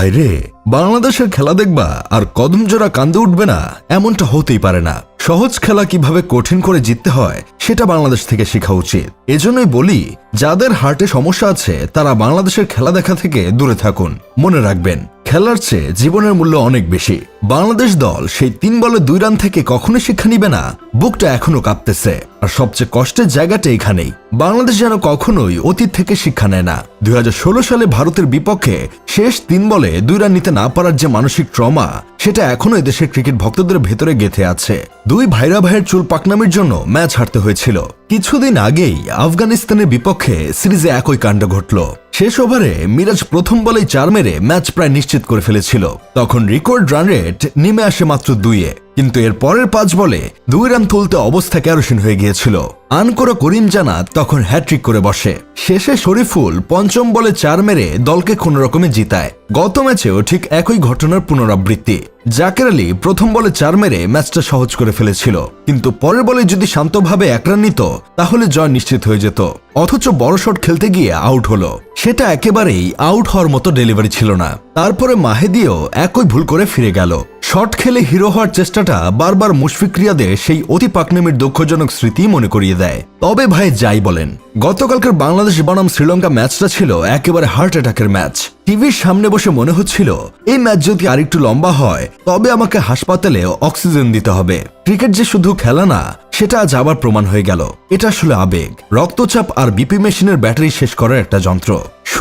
ভাইরে বাংলাদেশের খেলা দেখবা আর কদমজোড়া কান্দে উঠবে না এমনটা হতেই পারে না। সহজ খেলা কীভাবে কঠিন করে জিততে হয়, সেটা বাংলাদেশ থেকে শেখা উচিত। এজন্যই বলি, যাদের হার্টে সমস্যা আছে, তারা বাংলাদেশের খেলা দেখা থেকে দূরে থাকুন। মনে রাখবেন, খেলার চেয়ে জীবনের মূল্য অনেক বেশি। বাংলাদেশ দল সেই তিন বলে দুই রান থেকে কখনোই শিক্ষা নিবে না, বুকটা এখনও কাঁপতেছে। আর সবচেয়ে কষ্টের জায়গাটা এখানেই। বাংলাদেশ যেন কখনোই অতীত থেকে শিক্ষা নেয় না। দুই হাজার ষোলো সালে ভারতের বিপক্ষে শেষ তিন বলে দুই রান নিতে না পারার যে মানসিক ট্রমা, সেটা এখনও দেশের ক্রিকেট ভক্তদের ভেতরে গেথে আছে। দুই ভাইরা ভাইয়ের চুল পাকনামের জন্য ম্যাচ হারতে হয়েছিল। কিছুদিন আগেই আফগানিস্তানের বিপক্ষে সিরিজে একই কাণ্ড ঘটল। শেষ ওভারে মিরাজ প্রথম বলেই চার মেরে ম্যাচ প্রায় নিশ্চিত করে ফেলেছিল। তখন রেকর্ড রান রেট নেমে আসে মাত্র দুইয়ে। কিন্তু এর পরের পাঁচ বলে দুই রান তুলতে অবস্থা ক্যারোসিন হয়ে গিয়েছিল। আনকোরা করিম জানাত তখন হ্যাট্রিক করে বসে। শেষে শরীফুল পঞ্চম বলে চার মেরে দলকে কোন রকমে জিতায়। গত ম্যাচেও ঠিক একই ঘটনার পুনরাবৃত্তি। জাকের আলী প্রথম বলে চার মেরে ম্যাচটা সহজ করে ফেলেছিল। কিন্তু পরের বলে যদি শান্তভাবে এক রান নিত, তাহলে জয় নিশ্চিত হয়ে যেত। অথচ বড় শট খেলতে গিয়ে আউট হলো। সেটা একেবারেই আউট হওয়ার মতো ডেলিভারি ছিল না। তারপরে মাহেদিও একই ভুল করে ফিরে গেল। শট খেলে হিরো হওয়ার চেষ্টাটা বারবার মুশফিক রিয়াদের সেই অতি পাকনামির দুঃখজনক স্মৃতি মনে করিয়ে দেয়। তবে ভাই যাই বলেন, গতকালকের বাংলাদেশ বনাম শ্রীলঙ্কা ম্যাচটা ছিল একেবারে হার্ট অ্যাটাকের ম্যাচ। টিভির সামনে বসে মনে হচ্ছিল, এই ম্যাচ যদি আরেকটু লম্বা হয়, তবে আমাকে হাসপাতালে অক্সিজেন দিতে হবে। ক্রিকেট যে শুধু খেলা না, সেটা আজ আবার প্রমাণ হয়ে গেল। এটা আসলে আবেগ। রক্তচাপ আর বিপি মেশিনের ব্যাটারি শেষ করার একটা যন্ত্র।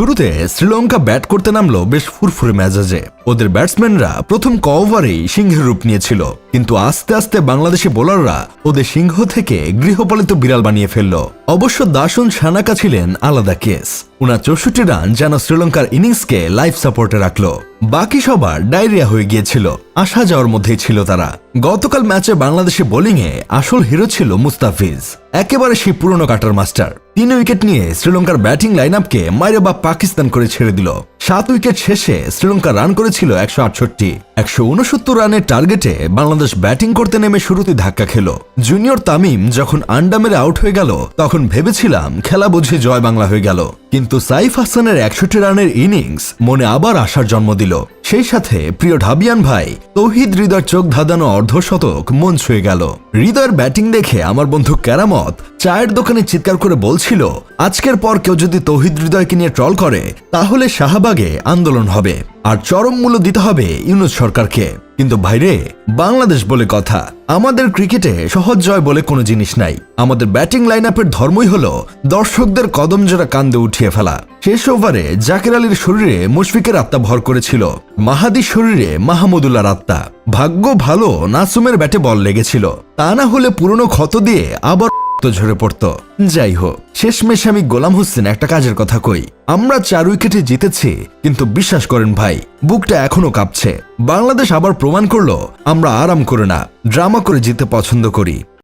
শুরুতে শ্রীলঙ্কা ব্যাট করতে নামলো বেশ ফুরফুরে মেজাজে। ওদের ব্যাটসম্যানরা প্রথম ক ওভারেই সিংহের রূপ নিয়েছিল, কিন্তু আস্তে আস্তে বাংলাদেশি বোলাররা ওদের সিংহ থেকে গৃহপালিত বিড়াল বানিয়ে ফেলল। অবশ্য দাসন সানাকা ছিলেন আলাদা কেস। উনার চৌষট্টি রান যেন শ্রীলঙ্কার ইনিংসকে লাইফ সাপোর্টে রাখল। বাকি সবার ডায়রিয়া হয়ে গিয়েছিল। আসা যাওয়ার মধ্যেই ছিল তারা। গতকাল ম্যাচে বাংলাদেশে বোলিংয়ে আসল হিরো ছিল মুস্তাফিজ। একেবারে সেই পুরনো কাটার মাস্টার। তিন উইকেট নিয়ে শ্রীলঙ্কার ব্যাটিং লাইন আপকে মাইরে বা পাকিস্তান করে ছেড়ে দিল। সাত উইকেট শেষে শ্রীলঙ্কা রান করেছিল একশো আটষট্টি। একশো উনসত্তর রানের টার্গেটে বাংলাদেশ ব্যাটিং করতে নেমে শুরুতে ধাক্কা খেল। জুনিয়র তামিম যখন আন্ডা মেরে আউট হয়ে গেল, তখন ভেবেছিলাম খেলা বুঝে জয় বাংলা হয়ে গেল। কিন্তু সাইফ হাসানের একষট্টি রানের ইনিংস মনে আবার আসার জন্ম দিল। সেই সাথে প্রিয় ঢাবিয়ান ভাই, তৌহিদ হৃদয়ের চোখ ধাঁধানো অর্ধশতক মন ছুঁয়ে গেল। হৃদয়ের ব্যাটিং দেখে আমার বন্ধু ক্যারামত চায়ের দোকানে চিৎকার করে বলছিল, আজকের পর কেউ যদি তৌহিদ হৃদয়কে নিয়ে ট্রল করে, তাহলে শাহবাগে আন্দোলন হবে। আর চরম মূল্য দিতে হবে ইউনুস সরকারকে। কিন্তু ভাইরে, বাংলাদেশ বলে কথা। আমাদের ক্রিকেটে সহজ জয় বলে কোনো জিনিস নাই। আমাদের ব্যাটিং লাইন আপের ধর্মই হলো দর্শকদের কদম জোড়া কান্দে উঠিয়ে ফেলা। শেষ ওভারে জাকের আলীর শরীরে মুশফিকের আত্মা ভর করেছিল। মাহাদির শরীরে মাহমুদুল্লাহর আত্মা। ভাগ্য ভালো, নাসুমের ব্যাটে বল লেগেছিল। তা না হলে পুরনো ক্ষত দিয়ে আবার ঝরে পড়ত। যাই হোক। শেষমেশ আমি গোলাম হোসেন একটা কাজের কথা কই। আমরা চার উইকেটে জিতেছি, কিন্তু বিশ্বাস করেন ভাই, বুকটা এখনও কাঁপছে। বাংলাদেশ আবার প্রমাণ করল, আমরা আরাম করে না, ড্রামা করে জিতে পছন্দ করি।